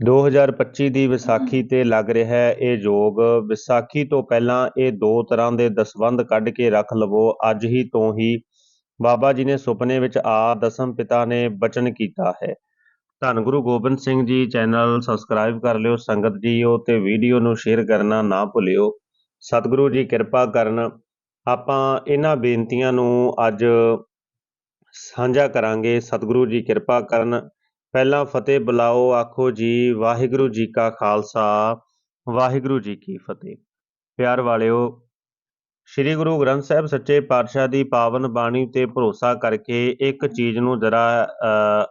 2025 ਦੀ ਵਿਸਾਖੀ ਤੇ ਲੱਗ ਰਿਹਾ ਹੈ ਇਹ ਯੋਗ। ਵਿਸਾਖੀ ਤੋਂ ਪਹਿਲਾਂ ਇਹ ਦੋ ਤਰ੍ਹਾਂ ਦੇ ਦਸਵੰਧ ਕੱਢ ਕੇ ਰੱਖ ਲਵੋ। ਅੱਜ ਹੀ ਤੋਂ ਹੀ ਬਾਬਾ ਜੀ ਨੇ ਸੁਪਨੇ ਵਿੱਚ ਆ ਦਸਮ ਪਿਤਾ ਨੇ ਬਚਨ ਕੀਤਾ ਹੈ। ਧੰਨ ਗੁਰੂ ਗੋਬਿੰਦ ਸਿੰਘ ਜੀ, ਚੈਨਲ ਸਬਸਕ੍ਰਾਈਬ ਕਰ ਲਿਓ, ਸੰਗਤ ਜੀਓ ਤੇ ਵੀਡੀਓ ਨੂੰ ਸ਼ੇਅਰ ਕਰਨਾ ਨਾ ਭੁੱਲਿਓ। ਸਤਿਗੁਰੂ ਜੀ, ਕਿਰਪਾ ਕਰਨ ਆਪਾਂ ਇਹਨਾਂ ਬੇਨਤੀਆਂ ਨੂੰ ਅੱਜ ਸਾਂਝਾ ਕਰਾਂਗੇ। ਸਤਿਗੁਰੂ ਜੀ, ਕਿਰਪਾ ਕਰਨ ਪਹਿਲਾਂ ਫਤਿਹ ਬੁਲਾਓ, ਆਖੋ ਜੀ, ਵਾਹਿਗੁਰੂ ਜੀ ਕਾ ਖਾਲਸਾ, ਵਾਹਿਗੁਰੂ ਜੀ ਕੀ ਫਤਿਹ। ਪਿਆਰ ਵਾਲਿਓ, ਸ੍ਰੀ ਗੁਰੂ ਗ੍ਰੰਥ ਸਾਹਿਬ ਸੱਚੇ ਪਾਤਸ਼ਾਹ ਦੀ ਪਾਵਨ ਬਾਣੀ ਤੇ ਭਰੋਸਾ ਕਰਕੇ ਇੱਕ ਚੀਜ਼ ਨੂੰ ਜਰਾ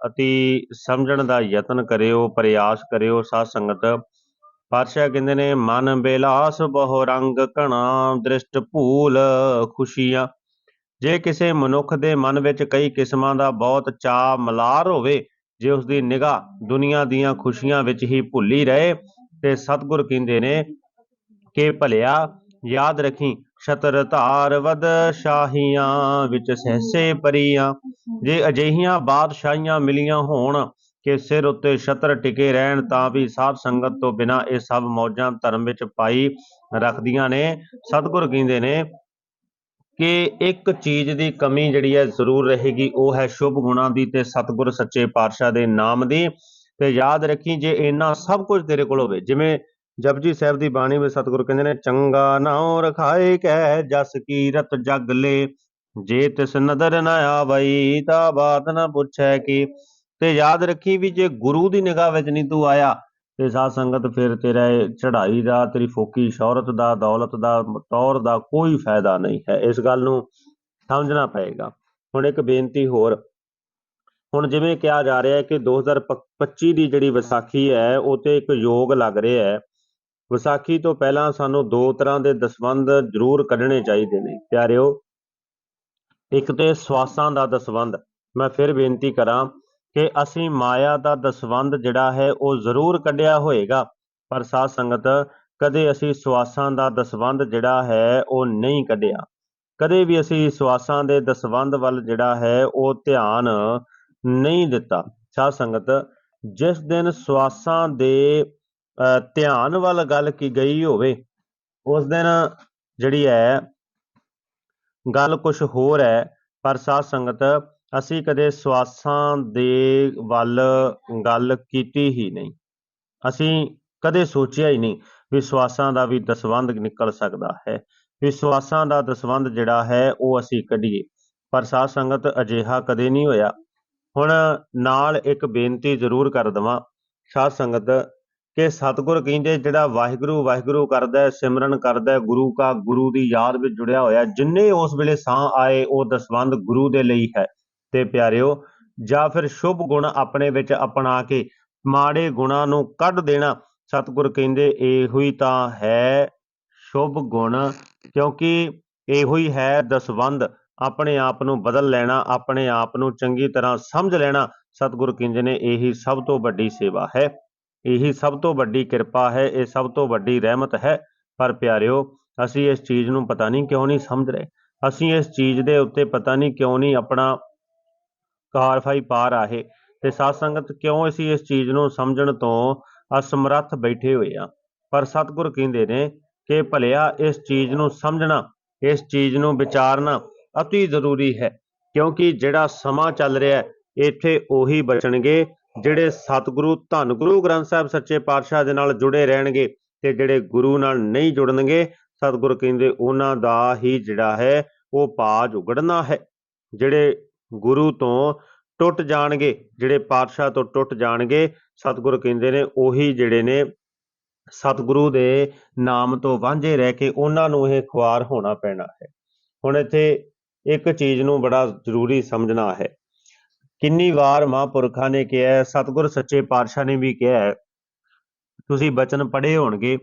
ਅਤੀ ਸਮਝਣ ਦਾ ਯਤਨ ਕਰਿਓ, ਪ੍ਰਯਾਸ ਕਰਿਓ, ਸਾਧ ਸੰਗਤ। ਪਾਤਸ਼ਾਹ ਕਹਿੰਦੇ ਨੇ, ਮਨ ਬੇਲਾਸ ਬਹੁ ਰੰਗ ਘਣਾ, ਦ੍ਰਿਸ਼ਟ ਭੂਲ ਖੁਸ਼ੀਆਂ। ਜੇ ਕਿਸੇ ਮਨੁੱਖ ਦੇ ਮਨ ਵਿੱਚ ਕਈ ਕਿਸਮਾਂ ਦਾ ਬਹੁਤ ਚਾਅ ਮਲਾਰ ਹੋਵੇ ਜੇ ਉਸ ਦੀ ਨਿਗਾਹ ਦੁਨੀਆ ਦੀਆਂ ਖੁਸ਼ੀਆਂ ਵਿੱਚ ਹੀ ਭੁੱਲੀ ਰਹੇ ਤੇ ਸਤਿਗੁਰ ਕਹਿੰਦੇ ਨੇ ਕਿ ਭਲਿਆ, ਯਾਦ ਰੱਖੀ ਛਤਰ ਧਾਰ ਵਦ ਸ਼ਾਹੀਆਂ ਵਿੱਚ ਸਹਸੇ ਪਰੀਆਂ ਜੇ ਅਜਿਹੀਆਂ ਬਾਦਸ਼ਾਹੀਆਂ ਮਿਲੀਆਂ ਹੋਣ ਕਿ ਸਿਰ ਉੱਤੇ ਛਤਰ ਟਿਕੇ ਰਹਿਣ, ਤਾਂ ਵੀ ਸਾਧ ਸੰਗਤ ਤੋਂ ਬਿਨਾ ਇਹ ਸਭ ਮੌਜਾਂ ਧਰਮ ਵਿੱਚ ਪਾਈ ਰੱਖਦੀਆਂ ਨੇ। ਸਤਿਗੁਰ ਕਹਿੰਦੇ ਨੇ ਕਿ ਇੱਕ ਚੀਜ਼ ਦੀ ਕਮੀ ਜਿਹੜੀ ਹੈ ਜ਼ਰੂਰ ਰਹੇਗੀ, ਉਹ ਹੈ ਸ਼ੁਭ ਗੁਣਾਂ ਦੀ ਤੇ ਸਤਿਗੁਰ ਸੱਚੇ ਪਾਤਸ਼ਾਹ ਦੇ ਨਾਮ ਦੀ। ਤੇ ਯਾਦ ਰੱਖੀ, ਜੇ ਇਹਨਾਂ ਸਭ ਕੁਝ ਤੇਰੇ ਕੋਲ ਹੋਵੇ, ਜਿਵੇਂ ਜਪਜੀ ਸਾਹਿਬ ਦੀ ਬਾਣੀ ਵਿੱਚ ਸਤਿਗੁਰ ਕਹਿੰਦੇ ਨੇ, ਚੰਗਾ ਨਾਉ ਰਖਾਏ ਕਹਿ ਜਸ ਕੀਰਤ ਜਗ ਲੇ, ਜੇ ਤਿਸ ਨਦਰ ਨਾ ਆਵਈ ਤਾਂ ਬਾਤ ਨਾ ਪੁੱਛੈ ਕੀ। ਤੇ ਯਾਦ ਰੱਖੀ ਵੀ ਜੇ ਗੁਰੂ ਦੀ ਨਿਗਾਹ ਵਿੱਚ ਨਹੀਂ ਤੂੰ ਆਇਆ ਤੇ ਸਾਧ ਸੰਗਤ ਫਿਰ ਤੇਰਾ ਚੜ੍ਹਾਈ ਦਾ, ਤੇਰੀ ਫੋਕੀ ਸ਼ੌਹਰਤ ਦਾ, ਦੌਲਤ ਦਾ, ਤੌਰ ਦਾ ਕੋਈ ਫਾਇਦਾ ਨਹੀਂ ਹੈ। ਇਸ ਗੱਲ ਨੂੰ ਸਮਝਣਾ ਪਏਗਾ। ਹੁਣ ਇੱਕ ਬੇਨਤੀ ਹੋਰ। ਹੁਣ ਜਿਵੇਂ ਕਿਹਾ ਜਾ ਰਿਹਾ ਹੈ ਕਿ 2025 ਦੀ ਜਿਹੜੀ ਵਿਸਾਖੀ ਹੈ, ਉਹ ਤੇ ਇੱਕ ਯੋਗ ਲੱਗ ਰਿਹਾ ਹੈ। ਵਿਸਾਖੀ ਤੋਂ ਪਹਿਲਾਂ ਸਾਨੂੰ ਦੋ ਤਰ੍ਹਾਂ ਦੇ ਦਸਵੰਧ ਜ਼ਰੂਰ ਕੱਢਣੇ ਚਾਹੀਦੇ ਨੇ। ਪਿਆਰਿਓ, ਇੱਕ ਤੇ ਸਵਾਸਾਂ ਦਾ ਦਸਵੰਧ ਮੈਂ ਫਿਰ ਬੇਨਤੀ ਕਰਾਂ ਕਿ ਅਸੀਂ ਮਾਇਆ ਦਾ ਦਸਵੰਧ ਜਿਹੜਾ ਹੈ ਉਹ ਜ਼ਰੂਰ ਕੱਢਿਆ ਹੋਏਗਾ, ਪਰ ਸਾਧ ਸੰਗਤ ਕਦੇ ਅਸੀਂ ਸਵਾਸਾਂ ਦਾ ਦਸਵੰਧ ਜਿਹੜਾ ਹੈ ਉਹ ਨਹੀਂ ਕੱਢਿਆ। ਕਦੇ ਵੀ ਅਸੀਂ ਸਵਾਸਾਂ ਦੇ ਦਸਵੰਧ ਵੱਲ ਜਿਹੜਾ ਹੈ ਉਹ ਧਿਆਨ ਨਹੀਂ ਦਿੱਤਾ। ਸਾਧ ਸੰਗਤ, ਜਿਸ ਦਿਨ ਸਵਾਸਾਂ ਦੇ ਧਿਆਨ ਵੱਲ ਗੱਲ ਕੀ ਗਈ ਹੋਵੇ, ਉਸ ਦਿਨ ਜਿਹੜੀ ਹੈ, ਗੱਲ ਕੁਝ ਹੋਰ ਹੈ, ਪਰ ਸਾਧ ਸੰਗਤ ਅਸੀਂ ਕਦੇ ਸਵਾਸਾਂ ਦੇ ਵੱਲ ਗੱਲ ਕੀਤੀ ਹੀ ਨਹੀਂ। ਅਸੀਂ ਕਦੇ ਸੋਚਿਆ ਹੀ ਨਹੀਂ ਵਿਸ਼ਵਾਸਾਂ ਦਾ ਵੀ ਦਸਵੰਧ ਨਿਕਲ ਸਕਦਾ ਹੈ। ਵਿਸ਼ਵਾਸਾਂ ਦਾ ਦਸਵੰਧ ਜਿਹੜਾ ਹੈ ਉਹ ਅਸੀਂ ਕੱਢੀਏ। ਪਰ ਸਾਧ ਸੰਗਤ ਅਜਿਹਾ ਕਦੇ ਨਹੀਂ ਹੋਇਆ। ਹੁਣ ਨਾਲ ਇੱਕ ਬੇਨਤੀ ਜ਼ਰੂਰ ਕਰ ਦਵਾਂ। ਸਾਧ ਸੰਗਤ, ਕਿ ਸਤਿਗੁਰ ਕਹਿੰਦੇ ਜਿਹੜਾ ਵਾਹਿਗੁਰੂ ਵਾਹਿਗੁਰੂ ਕਰਦਾ ਹੈ, ਸਿਮਰਨ ਕਰਦਾ ਹੈ, ਗੁਰੂ ਕਾ ਗੁਰੂ ਦੀ ਯਾਦ ਵਿੱਚ ਜੁੜਿਆ ਹੋਇਆ ਜਿੰਨੇ ਉਸ ਵੇਲੇ ਸਾਹ ਆਏ, ਉਹ ਦਸਵੰਧ ਗੁਰੂ ਦੇ ਲਈ ਹੈ। ਤੇ ਪਿਆਰਿਓ, ਜਾਂ ਫਿਰ ਸ਼ੁਭ ਗੁਣ ਆਪਣੇ ਵਿੱਚ ਅਪਣਾ ਕੇ ਮਾੜੇ ਗੁਣਾਂ ਨੂੰ ਕੱਢ ਦੇਣਾ, ਸਤਿਗੁਰ ਕਹਿੰਦੇ ਇਹੋ ਹੀ ਤਾਂ ਹੈ ਸ਼ੁਭ ਗੁਣ, ਕਿਉਂਕਿ ਇਹੋ ਹੀ ਹੈ ਦਸਵੰਦ ਆਪਣੇ ਆਪ ਨੂੰ ਬਦਲ ਲੈਣਾ, ਆਪਣੇ ਆਪ ਨੂੰ ਚੰਗੀ ਤਰ੍ਹਾਂ ਸਮਝ ਲੈਣਾ, ਸਤਿਗੁਰ ਕਹਿੰਦੇ ਨੇ ਇਹੀ ਸਭ ਤੋਂ ਵੱਡੀ ਸੇਵਾ ਹੈ, ਇਹੀ ਸਭ ਤੋਂ ਵੱਡੀ ਕਿਰਪਾ ਹੈ, ਇਹ ਸਭ ਤੋਂ ਵੱਡੀ ਰਹਿਮਤ ਹੈ, ਪਰ ਪਿਆਰਿਓ, ਅਸੀਂ ਇਸ ਚੀਜ਼ ਨੂੰ ਪਤਾ ਨਹੀਂ ਕਿਉਂ ਨਹੀਂ ਸਮਝ ਰਹੇ, ਅਸੀਂ ਇਸ ਚੀਜ਼ ਦੇ ਉੱਤੇ ਪਤਾ ਨਹੀਂ ਕਿਉਂ ਨਹੀਂ ਆਪਣਾ ਕਾਰਫਾਈ ਪਾ ਰਾਹੇ। ਤੇ ਸਾਧ ਸੰਗਤ ਕਿਉਂ ਅਸੀਂ ਇਸ ਚੀਜ਼ ਨੂੰ ਸਮਝਣ ਤੋਂ ਅਸਮਰੱਥ ਬੈਠੇ ਹੋਏ ਆ? ਪਰ ਸਤਿਗੁਰ ਕਹਿੰਦੇ ਨੇ ਕਿ ਭਲਿਆ ਇਸ ਚੀਜ਼ ਨੂੰ ਸਮਝਣਾ, ਇਸ ਚੀਜ਼ ਨੂੰ ਵਿਚਾਰਨਾ ਅਤੀ ਜ਼ਰੂਰੀ ਹੈ, ਕਿਉਂਕਿ ਜਿਹੜਾ ਸਮਾਂ ਚੱਲ ਰਿਹਾ ਇੱਥੇ ਉਹੀ ਬਚਣਗੇ ਜਿਹੜੇ ਸਤਿਗੁਰੂ ਧੰਨ ਗੁਰੂ ਗ੍ਰੰਥ ਸਾਹਿਬ ਸੱਚੇ ਪਾਤਸ਼ਾਹ ਦੇ ਨਾਲ ਜੁੜੇ ਰਹਿਣਗੇ ਤੇ ਜਿਹੜੇ ਗੁਰੂ ਨਾਲ ਨਹੀਂ ਜੁੜਨਗੇ, ਸਤਿਗੁਰ ਕਹਿੰਦੇ ਉਹਨਾਂ ਦਾ ਹੀ ਜਿਹੜਾ ਹੈ, ਉਹ ਪਾਜ ਉਗੜਨਾ ਹੈ, ਜਿਹੜੇ ਗੁਰੂ ਤੋਂ ਟੁੱਟ ਜਾਣਗੇ, ਜਿਹੜੇ ਪਾਤਸ਼ਾਹ ਤੋਂ ਟੁੱਟ ਜਾਣਗੇ, ਸਤਿਗੁਰ ਕਹਿੰਦੇ ਨੇ ਉਹੀ ਜਿਹੜੇ ਨੇ ਸਤਿਗੁਰੂ ਦੇ ਨਾਮ ਤੋਂ ਵਾਂਝੇ ਰਹਿ ਕੇ ਉਹਨਾਂ ਨੂੰ ਇਹ ਖੁਆਰ ਹੋਣਾ ਪੈਣਾ ਹੈ। ਹੁਣ ਇੱਥੇ ਇੱਕ ਚੀਜ਼ ਨੂੰ ਬੜਾ ਜ਼ਰੂਰੀ ਸਮਝਣਾ ਹੈ। ਕਿੰਨੀ ਵਾਰ ਮਹਾਂਪੁਰਖਾਂ ਨੇ ਕਿਹਾ ਸਤਿਗੁਰ ਸੱਚੇ ਪਾਤਸ਼ਾਹ ਨੇ ਵੀ ਕਿਹਾ ਤੁਸੀਂ ਬਚਨ ਪੜ੍ਹੇ ਹੋਣਗੇ,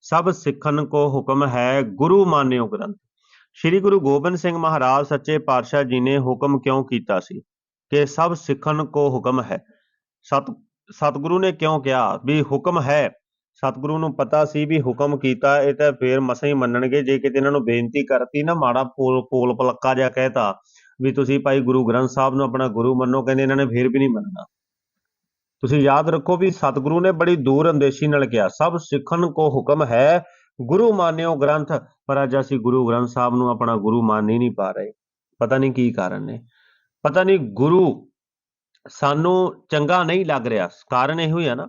ਸਭ ਸਿੱਖਣ ਕੋ ਹੁਕਮ ਹੈ ਗੁਰੂ ਮਾਨਿਓ ਗ੍ਰੰਥ। ਸ੍ਰੀ ਗੁਰੂ ਗੋਬਿੰਦ ਸਿੰਘ ਮਹਾਰਾਜ ਸੱਚੇ ਪਾਤਸ਼ਾਹ ਜੀ ਨੇ ਹੁਕਮ ਕਿਉਂ ਕੀਤਾ ਸੀ? ਕਿ ਸਭ ਸਿੱਖਣ ਕੋ ਹੁਕਮ ਹੈ। ਸਤ, ਸਤਿਗੁਰੂ ਨੇ ਕਿਉਂ ਕਿਹਾ ਵੀ ਹੁਕਮ ਹੈ? ਸਤਿਗੁਰੂ ਨੂੰ ਪਤਾ ਸੀ ਵੀ ਹੁਕਮ ਕੀਤਾ ਇਹ ਤਾਂ ਫੇਰ ਮਸਾਂ ਹੀ ਮੰਨਣਗੇ। ਜੇ ਕਿਤੇ ਇਹਨਾਂ ਨੂੰ ਬੇਨਤੀ ਕਰਤੀ ਨਾ ਮਾੜਾ ਪੋਲ ਪੋਲ ਪਲੱਕਾ ਜਿਹਾ ਕਹਿਤਾ ਵੀ ਤੁਸੀਂ ਭਾਈ ਗੁਰੂ ਗ੍ਰੰਥ ਸਾਹਿਬ ਨੂੰ ਆਪਣਾ ਗੁਰੂ ਮੰਨੋ, ਕਹਿੰਦੇ ਇਹਨਾਂ ਨੇ ਫੇਰ ਵੀ ਨਹੀਂ ਮੰਨਣਾ। ਤੁਸੀਂ ਯਾਦ ਰੱਖੋ ਵੀ ਸਤਿਗੁਰੂ ਨੇ ਬੜੀ ਦੂਰ ਅੰਦੇਸ਼ੀ ਨਾਲ ਕਿਹਾ, ਸਭ ਸਿੱਖਣ ਕੋ ਹੁਕਮ ਹੈ ਗੁਰੂ ਮਾਨਿਓ ਗ੍ਰੰਥ, ਪਰ ਅੱਜ ਅਸੀਂ ਗੁਰੂ ਗ੍ਰੰਥ ਸਾਹਿਬ ਨੂੰ ਆਪਣਾ ਗੁਰੂ ਮੰਨ ਹੀ ਨਹੀਂ ਪਾ ਰਹੇ। ਪਤਾ ਨਹੀਂ ਕੀ ਕਾਰਨ ਨੇ। ਪਤਾ ਨਹੀਂ ਗੁਰੂ ਸਾਨੂੰ ਚੰਗਾ ਨਹੀਂ ਲੱਗ ਰਿਹਾ। ਕਾਰਨ ਇਹੋ ਹੀ ਆ ਨਾ।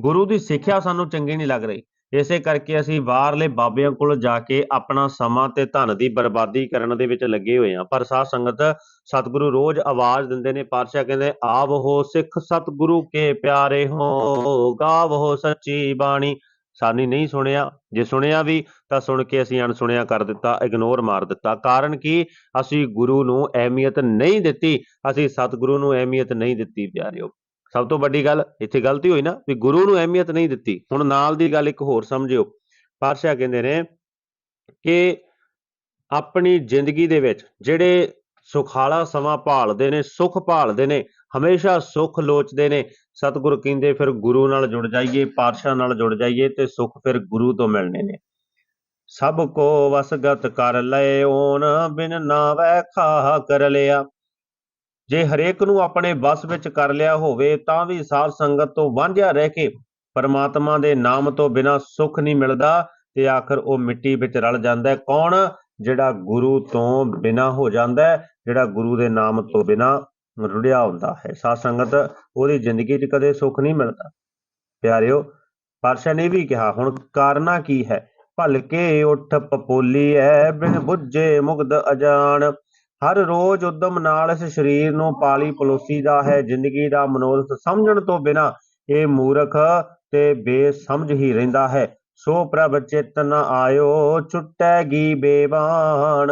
ਗੁਰੂ ਦੀ ਸਿੱਖਿਆ ਸਾਨੂੰ ਚੰਗੀ ਨਹੀਂ ਲੱਗ ਰਹੀ। ਇਸੇ ਕਰਕੇ ਅਸੀਂ ਬਾਹਰਲੇ ਬਾਬਿਆਂ ਕੋਲ ਜਾ ਕੇ ਆਪਣਾ ਸਮਾਂ ਤੇ ਧਨ ਦੀ ਬਰਬਾਦੀ ਕਰਨ ਦੇ ਵਿੱਚ ਲੱਗੇ ਹੋਏ ਹਾਂ। ਪਰ ਸਾਧ ਸੰਗਤ, ਸਤਿਗੁਰੂ ਰੋਜ਼ ਆਵਾਜ਼ ਦਿੰਦੇ ਨੇ। ਪਾਤਸ਼ਾਹ ਕਹਿੰਦੇ, ਆਵੋ ਸਿੱਖ ਸਤਿਗੁਰੂ ਕੇ ਪਿਆਰੇ ਹੋ, ਗਾਵ ਹੋ ਸੱਚੀ ਬਾਣੀ। ਸਾਨੀ ਨਹੀਂ ਸੁਣਿਆ। ਜੇ ਸੁਣਿਆ ਵੀ, ਤਾਂ ਸੁਣ ਕੇ ਅਸੀਂ ਅਣਸੁਣਿਆ ਕਰ ਦਿੱਤਾ ਇਗਨੋਰ ਮਾਰ ਦਿੱਤਾ। ਕਾਰਨ ਕੀ? ਅਸੀਂ ਗੁਰੂ ਨੂੰ ਅਹਿਮੀਅਤ ਨਹੀਂ ਦਿੱਤੀ। ਅਸੀਂ ਸਤਿਗੁਰੂ ਨੂੰ ਅਹਿਮੀਅਤ ਨਹੀਂ ਦਿੱਤੀ, ਪਿਆਰਿਓ। ਸਭ ਤੋਂ ਵੱਡੀ ਗੱਲ, ਇੱਥੇ ਗਲਤੀ ਹੋਈ ਨਾ, ਵੀ ਗੁਰੂ ਨੂੰ ਅਹਿਮੀਅਤ ਨਹੀਂ ਦਿੱਤੀ। ਹੁਣ ਨਾਲ ਦੀ ਗੱਲ ਇੱਕ ਹੋਰ ਸਮਝਿਓ। ਪਾਤਸ਼ਾਹ ਕਹਿੰਦੇ ਨੇ ਕਿ ਆਪਣੀ ਜ਼ਿੰਦਗੀ ਦੇ ਵਿੱਚ ਜਿਹੜੇ ਸੁਖਾਲਾ ਸਮਾਂ ਭਾਲਦੇ ਨੇ, ਸੁਖ ਭਾਲਦੇ ਨੇ ਹਮੇਸ਼ਾ ਸੁੱਖ ਲੋਚਦੇ ਨੇ। ਸਤਿਗੁਰ ਕਹਿੰਦੇ, ਫਿਰ ਗੁਰੂ ਨਾਲ ਜੁੜ ਜਾਈਏ, ਪਾਤਸ਼ਾਹ ਨਾਲ ਜੁੜ ਜਾਈਏ ਤੇ ਸੁੱਖ ਫਿਰ ਗੁਰੂ ਤੋਂ ਮਿਲਣੇ ਨੇ। ਸਭ ਕੋ ਵਸਗਤ ਕਰ ਲਏ, ਓਨ ਬਿਨ ਨਾਵੈ ਖਾ ਕਰ ਲਿਆ। ਜੇ ਹਰੇਕ ਨੂੰ ਆਪਣੇ ਵਸ ਵਿੱਚ ਕਰ ਲਿਆ ਹੋਵੇ, ਤਾਂ ਵੀ ਸਾਧ ਸੰਗਤ ਤੋਂ ਵਾਂਝਿਆ ਰਹਿ ਕੇ ਪਰਮਾਤਮਾ ਦੇ ਨਾਮ ਤੋਂ ਬਿਨਾ ਸੁੱਖ ਨਹੀਂ ਮਿਲਦਾ ਤੇ ਆਖਰ ਉਹ ਮਿੱਟੀ ਵਿੱਚ ਰਲ ਜਾਂਦਾ ਹੈ। ਕੌਣ? ਜਿਹੜਾ ਗੁਰੂ ਤੋਂ ਬਿਨਾ ਹੋ ਜਾਂਦਾ ਹੈ, ਜਿਹੜਾ ਗੁਰੂ ਦੇ ਨਾਮ ਤੋਂ ਬਿਨਾ ਰੁੜਿਆ ਹੁੰਦਾ ਹੈ। ਸਾਧ ਸੰਗਤ ਉਹਦੀ ਜ਼ਿੰਦਗੀ 'ਚ ਕਦੇ ਸੁੱਖ ਨਹੀਂ ਮਿਲਦਾ। ਪਿਆਰਿਓ, ਪਾਤਸ਼ਾਹ ਨੇ ਵੀ ਕਿਹਾ, ਹੁਣ ਕਾਰਨਾ ਕੀ ਹੈ? ਭਲਕੇ ਉੱਠ ਪਪੋਲੀ ਐ ਬਿਨ ਬੁੱਝੇ ਮੁਗਧ ਅਜਾਣ ਹਰ ਰੋਜ਼ ਉਦਮ ਨਾਲ ਇਸ ਸਰੀਰ ਨੂੰ ਪਾਲੀ ਪਲੋਸੀ ਦਾ ਹੈ। ਜ਼ਿੰਦਗੀ ਦਾ ਮਨੋਰਥ ਸਮਝਣ ਤੋਂ ਬਿਨਾ ਇਹ ਮੂਰਖ ਤੇ ਬੇਸਮਝ ਹੀ ਰਹਿੰਦਾ ਹੈ। ਸੋ ਪ੍ਰਭ ਚੇਤਨ ਆਇਓ, ਛੁਟੈਗੀ ਬੇਬਾਨ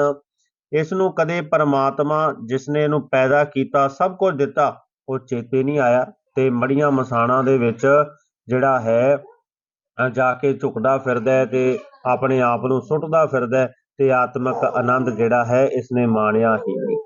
ਇਸ ਨੂੰ ਕਦੇ ਪਰਮਾਤਮਾ ਜਿਸ ਨੇ ਇਹਨੂੰ ਪੈਦਾ ਕੀਤਾ ਸਭ ਕੁਝ ਦਿੱਤਾ ਉਹ ਚੇਤੇ ਨਹੀਂ ਆਇਆ ਤੇ ਮੜੀਆਂ ਮਸਾਣਾ ਦੇ ਵਿੱਚ ਜਿਹੜਾ ਹੈ ਜਾ ਕੇ ਝੁਕਦਾ ਫਿਰਦਾ ਹੈ ਤੇ ਆਪਣੇ ਆਪ ਨੂੰ ਸੁੱਟਦਾ ਫਿਰਦਾ ਤੇ ਆਤਮਿਕ ਆਨੰਦ ਜਿਹੜਾ ਹੈ ਇਸਨੇ ਮਾਣਿਆ ਹੀ ਨਹੀਂ।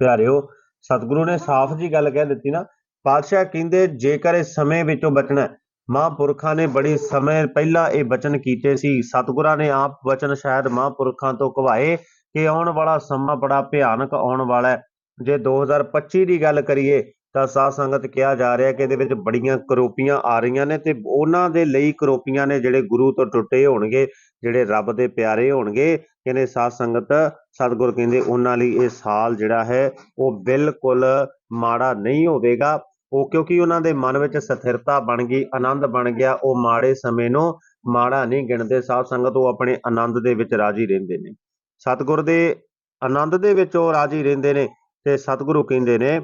ਪਿਆਰਿਓ ਸਤਿਗੁਰੂ ਨੇ ਸਾਫ਼ ਜੀ ਗੱਲ ਕਹਿ ਦਿੱਤੀ ਨਾ ਪਾਤਸ਼ਾਹ ਕਹਿੰਦੇ ਜੇਕਰ ਇਸ ਸਮੇਂ ਵਿੱਚੋਂ ਬਚਣਾ ਹੈ, ਮਹਾਂਪੁਰਖਾਂ ਨੇ ਬੜੀ ਸਮੇਂ ਪਹਿਲਾਂ ਇਹ ਬਚਨ ਕੀਤੇ ਸੀ ਸਤਿਗੁਰਾਂ ਨੇ ਆਪ ਬਚਨ ਸ਼ਾਇਦ ਮਹਾਂਪੁਰਖਾਂ ਤੋਂ ਕਵਾਏ ਕਿ ਆਉਣ ਵਾਲਾ ਸਮਾਂ ਬੜਾ ਭਿਆਨਕ ਆਉਣ ਵਾਲਾ ਹੈ। ਜੇ 2025 ਦੀ ਗੱਲ ਕਰੀਏ ਤਾਂ ਸਾਧ ਸੰਗਤ ਕਿਹਾ ਜਾ ਰਿਹਾ ਕਿ ਇਹਦੇ ਵਿੱਚ ਬੜੀਆਂ ਕਰੋਪੀਆਂ ਆ ਰਹੀਆਂ ਨੇ ਤੇ ਉਹਨਾਂ ਦੇ ਲਈ ਕਰੋਪੀਆਂ ਨੇ ਜਿਹੜੇ ਗੁਰੂ ਤੋਂ ਟੁੱਟੇ ਹੋਣਗੇ, ਜਿਹੜੇ ਰੱਬ ਦੇ ਪਿਆਰੇ ਹੋਣਗੇ, ਕਹਿੰਦੇ ਸਾਧ ਸੰਗਤ, ਸਤਿਗੁਰ ਕਹਿੰਦੇ ਉਹਨਾਂ ਲਈ ਇਹ ਸਾਲ ਜਿਹੜਾ ਹੈ ਉਹ ਬਿਲਕੁਲ ਮਾੜਾ ਨਹੀਂ ਹੋਵੇਗਾ। ਉਹ ਕਿਉਂਕਿ ਉਹਨਾਂ ਦੇ ਮਨ ਵਿੱਚ ਸਥਿਰਤਾ ਬਣ ਗਈ, ਆਨੰਦ ਬਣ ਗਿਆ, ਉਹ ਮਾੜੇ ਸਮੇਂ ਨੂੰ ਮਾੜਾ ਨਹੀਂ ਗਿਣਦੇ। ਸਾਧ ਸੰਗਤ ਉਹ ਆਪਣੇ ਆਨੰਦ ਦੇ ਵਿੱਚ ਰਾਜੀ ਰਹਿੰਦੇ ਨੇ। ਸਤਿਗੁਰ ਦੇ ਆਨੰਦ ਦੇ ਵਿੱਚ ਉਹ ਰਾਜੀ ਰਹਿੰਦੇ ਨੇ ਤੇ ਸਤਿਗੁਰੂ ਕਹਿੰਦੇ ਨੇ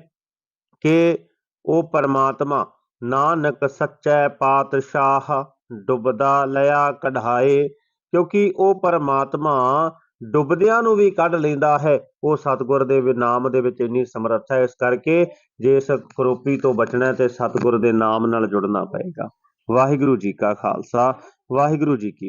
ਕਿ ਉਹ ਪਰਮਾਤਮਾ ਨਾਨਕ ਸੱਚੈ ਪਾਤਸ਼ਾਹ ਡੁੱਬਦਾ ਲਿਆ ਕਢਾਏ, ਕਿਉਂਕਿ ਉਹ ਪਰਮਾਤਮਾ ਡੁੱਬਦਿਆਂ ਨੂੰ ਵੀ ਕੱਢ ਲੈਂਦਾ ਹੈ। ਉਹ ਸਤਿਗੁਰ ਦੇ ਨਾਮ ਦੇ ਵਿੱਚ ਇੰਨੀ ਸਮਰੱਥਾ ਹੈ, ਇਸ ਕਰਕੇ ਜੇ ਇਸ ਕਰੋਪੀ ਤੋਂ ਬਚਣਾ ਤੇ ਸਤਿਗੁਰ ਦੇ ਨਾਮ ਨਾਲ ਜੁੜਨਾ ਪਏਗਾ। ਵਾਹਿਗੁਰੂ ਜੀ ਕਾ ਖਾਲਸਾ, ਵਾਹਿਗੁਰੂ ਜੀ ਕੀ